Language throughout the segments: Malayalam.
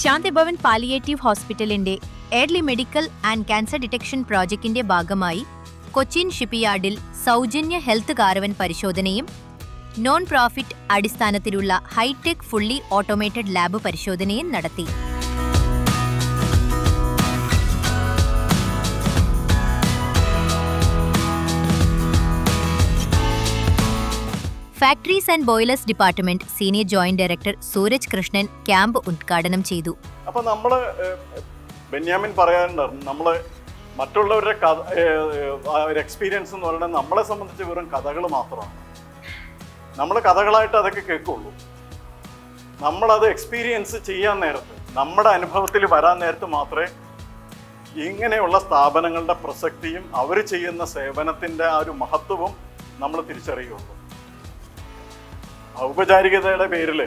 ശാന്തിഭവൻ പാലിയേറ്റീവ് ഹോസ്പിറ്റലിന്റെ early medical and cancer detection പ്രോജക്റ്റിന്റെ ഭാഗമായി കൊച്ചിൻ ഷിപ്പ്യാർഡിൽ സൗജന്യ ഹെൽത്ത് കാരവൻ പരിശോധനയും നോൺ പ്രോഫിറ്റ് അടിസ്ഥാനത്തിലുള്ള ഹൈടെക് ഫുള്ളി ഓട്ടോമേറ്റഡ് ലാബ് പരിശോധനയും നടത്തി. Factories and boilers department senior joint director Sooraj Krishnan camp ഉദ്ഘാടനം ചെയ്തു. അപ്പൊ നമ്മൾ ബെന്യാമിൻ പറയാറുണ്ടായിരുന്നു നമ്മൾ മറ്റുള്ളവരുടെ കഥ ഒരു എക്സ്പീരിയൻസ് എന്ന് പറയുന്നത് നമ്മളെ സംബന്ധിച്ച് വെറും കഥകൾ മാത്രമാണ്. നമ്മൾ കഥകളായിട്ട് അതൊക്കെ കേൾക്കുള്ളൂ. നമ്മളത് എക്സ്പീരിയൻസ് ചെയ്യാൻ നേരത്ത് നമ്മുടെ അനുഭവത്തിൽ വരാൻ നേരത്ത് മാത്രമേ ഇങ്ങനെയുള്ള സ്ഥാപനങ്ങളുടെ പ്രസക്തിയും അവർ ചെയ്യുന്ന സേവനത്തിന്റെ ആ ഒരു മഹത്വവും നമ്മൾ തിരിച്ചറിയുള്ളൂ. ഔപചാരികതയുടെ പേരിൽ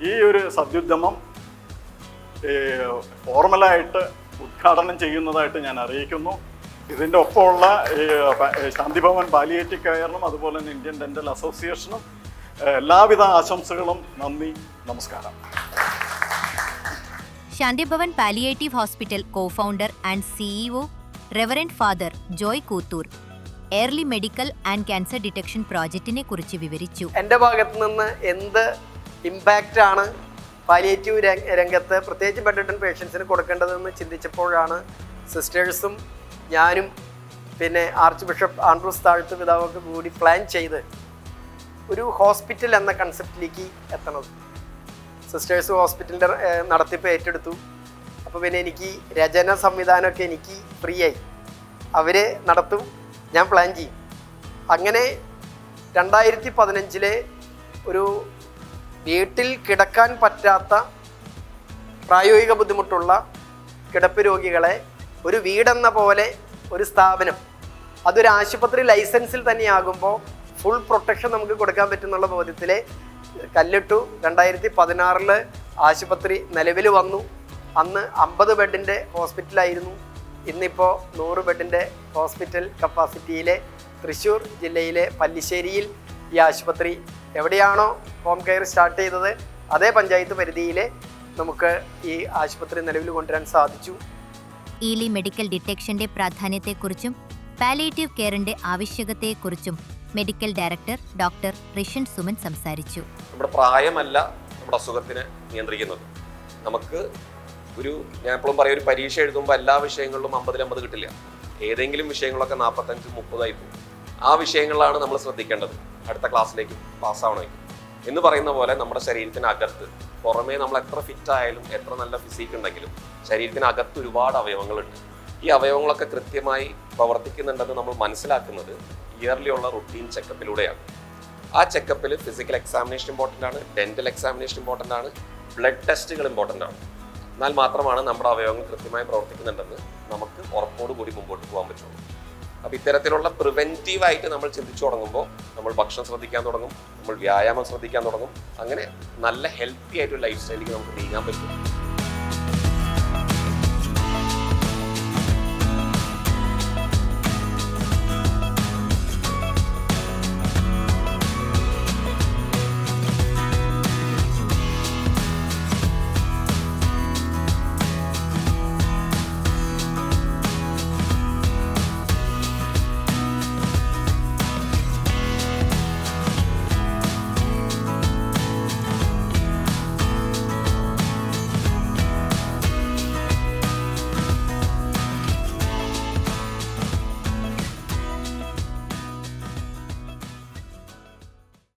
ഈ ഒരു സദ്യുദ്ധമം ഏഹ്, ഫോർമലായിട്ട് ഉദ്ഘാടനം ചെയ്യുന്നതായിട്ട് ഞാൻ അറിയിക്കുന്നു. ഇതിന്റെ ഒപ്പമുള്ള ശാന്തിഭവൻ പാലിയേറ്റീവ് കെയറിനും അതുപോലെ തന്നെ ഇന്ത്യൻ ഡെന്റൽ അസോസിയേഷനും എല്ലാവിധ ആശംസകളും നന്ദി നമസ്കാരം. Shanthibhavan palliative hospital cofounder and CEO reverend father Joy Koothoor. Early medical and cancer detection പ്രോജക്റ്റിനെ കുറിച്ച് വിവരിച്ചു. എന്റെ ഭാഗത്ത് നിന്ന് എന്ത് ഇമ്പാക്റ്റ് ആണ് പാലിയേറ്റീവ് രംഗത്ത് പ്രത്യേകിച്ച് ബെഡ് പേഷ്യൻസിന് കൊടുക്കേണ്ടതെന്ന് ചിന്തിച്ചപ്പോഴാണ് സിസ്റ്റേഴ്സും ഞാനും പിന്നെ ആർച്ച് ബിഷപ്പ് ആൻഡ്രൂസ് താഴ്ത്ത് പിതാവൊക്കെ കൂടി പ്ലാൻ ചെയ്ത് ഒരു ഹോസ്പിറ്റൽ എന്ന കൺസെപ്റ്റിലേക്ക് എത്തണത്. സിസ്റ്റേഴ്സ് ഹോസ്പിറ്റലിന്റെ നടത്തിപ്പ് ഏറ്റെടുത്തു. അപ്പോൾ പിന്നെ എനിക്ക് രചന സംവിധാനമൊക്കെ എനിക്ക് ഫ്രീ ആയി. അവർ നടത്തും. ഞാൻ പ്ലാൻ ചെയ്യും. അങ്ങനെ രണ്ടായിരത്തി പതിനഞ്ചിലെ ഒരു വീട്ടിൽ കിടക്കാൻ പറ്റാത്ത പ്രായോഗിക ബുദ്ധിമുട്ടുള്ള കിടപ്പ് രോഗികളെ ഒരു വീടെന്ന പോലെ ഒരു സ്ഥാപനം അതൊരു ആശുപത്രി ലൈസൻസിൽ തന്നെയാകുമ്പോൾ ഫുൾ പ്രൊട്ടക്ഷൻ നമുക്ക് കൊടുക്കാൻ പറ്റുന്നുള്ള ബോധ്യത്തിൽ കല്ലിട്ടു. രണ്ടായിരത്തി പതിനാറിൽ ആശുപത്രി നിലവിൽ വന്നു. അന്ന് അമ്പത് ബെഡിന്റെ ഹോസ്പിറ്റലായിരുന്നു ഇന്നിപ്പോൾ നൂറ് ബെഡിന്റെ ഹോസ്പിറ്റൽ കപ്പാസിറ്റിയിലെ തൃശ്ശൂർ ജില്ലയിലെ പല്ലിശ്ശേരിയിൽ ഈ ആശുപത്രി എവിടെയാണോ ഹോം കെയർ സ്റ്റാർട്ട് ചെയ്തത് അതേ പഞ്ചായത്ത് പരിധിയിൽ നമുക്ക് ഈ ആശുപത്രി നിലവിൽ കൊണ്ടുവരാൻ സാധിച്ചു. ഈലി മെഡിക്കൽ ഡിറ്റക്ഷന്റെ പ്രാധാന്യത്തെക്കുറിച്ചും പാലിയേറ്റീവ് കെയറിന്റെ ആവശ്യകതയെക്കുറിച്ചും medical director doctor Rishan Suman സംസാരിച്ചു. നമ്മുടെ പ്രായമല്ല നമ്മുടെ അസുഖത്തിനെ നിയന്ത്രിക്കുന്നത്. നമുക്ക് ഒരു ഞാൻ എപ്പോഴും പറയും ഒരു പരീക്ഷ എഴുതുമ്പോൾ എല്ലാ വിഷയങ്ങളിലും അമ്പതിൽ അമ്പത് കിട്ടില്ല. ഏതെങ്കിലും വിഷയങ്ങളൊക്കെ നാൽപ്പത്തഞ്ച് മുപ്പതായി പോകും. ആ വിഷയങ്ങളിലാണ് നമ്മൾ ശ്രദ്ധിക്കേണ്ടത്. അടുത്ത ക്ലാസ്സിലേക്ക് പാസ്സാവണമെങ്കിൽ. എന്ന് പറയുന്ന പോലെ നമ്മുടെ ശരീരത്തിനകത്ത് പുറമേ നമ്മൾ എത്ര ഫിറ്റ് ആയാലും എത്ര നല്ല ഫിസിക് ഉണ്ടെങ്കിലും ശരീരത്തിനകത്ത് ഒരുപാട് അവയവങ്ങളുണ്ട്. ഈ അവയവങ്ങളൊക്കെ കൃത്യമായി പ്രവർത്തിക്കുന്നുണ്ടെന്ന് നമ്മൾ മനസ്സിലാക്കുന്നത് ഇയർലി ഉള്ള റുട്ടീൻ ചെക്കപ്പിലൂടെയാണ് ആ ചെക്കപ്പിൽ ഫിസിക്കൽ എക്സാമിനേഷൻ ഇമ്പോർട്ടന്റ് ആണ് ഡെന്റൽ എക്സാമിനേഷൻ ഇമ്പോർട്ടന്റ് ആണ് ബ്ലഡ് ടെസ്റ്റുകൾ ഇമ്പോർട്ടന്റ് ആണ്. എന്നാൽ മാത്രമാണ് നമ്മുടെ അവയവങ്ങൾ കൃത്യമായി പ്രവർത്തിക്കുന്നുണ്ടെന്ന് നമുക്ക് ഉറപ്പോട് കൂടി മുമ്പോട്ട് പോകാൻ പറ്റുള്ളൂ. അപ്പോൾ ഇത്തരത്തിലുള്ള പ്രിവെന്റീവായിട്ട് നമ്മൾ ചിന്തിച്ചു തുടങ്ങുമ്പോൾ നമ്മൾ ഭക്ഷണം ശ്രദ്ധിക്കാൻ തുടങ്ങും നമ്മൾ വ്യായാമം ശ്രദ്ധിക്കാൻ തുടങ്ങും അങ്ങനെ നല്ല ഹെൽത്തി ആയിട്ടൊരു ലൈഫ് സ്റ്റൈലിലേക്ക് നമുക്ക് നീങ്ങാൻ പറ്റും.